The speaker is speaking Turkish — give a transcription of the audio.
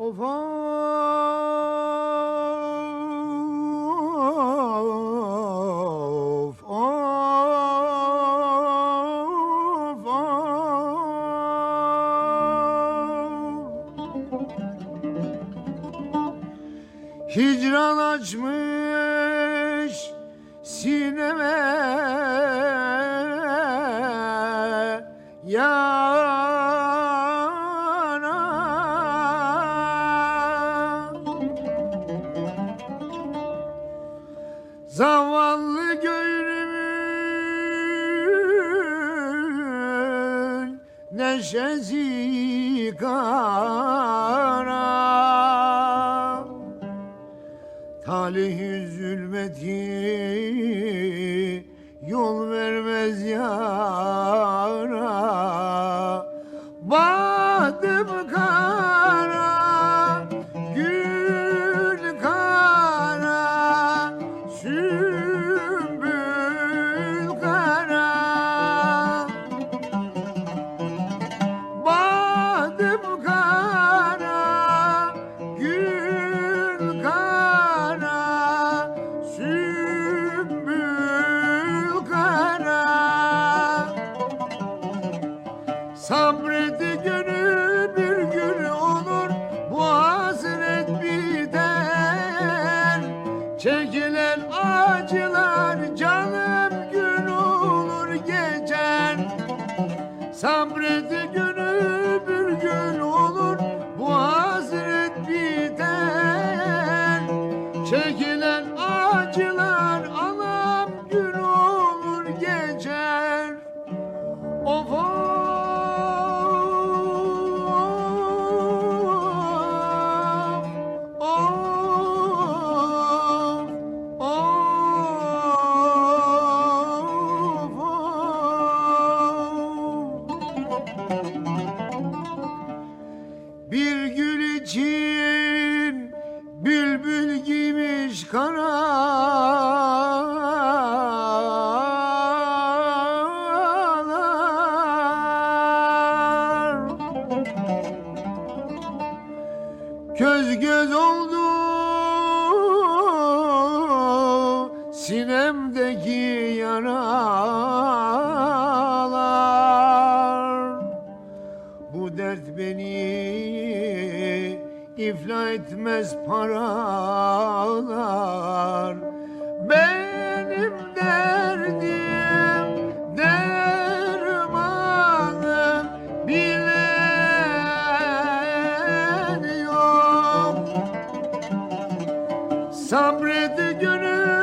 Of of Hicran açmış sineme yana Zavallı gönlümün neşesi kara. Talih üzülmedi yol vermez yara. Bahtım Çekilen acılar canım gün olur geçer. Sabreti gönül Bir gül için bülbül giymiş kanalar Köz göz oldu sinemdeki yaralar beni iflah etmez paralar. Benim derdim dermanım bilen yok. Sabreti gönül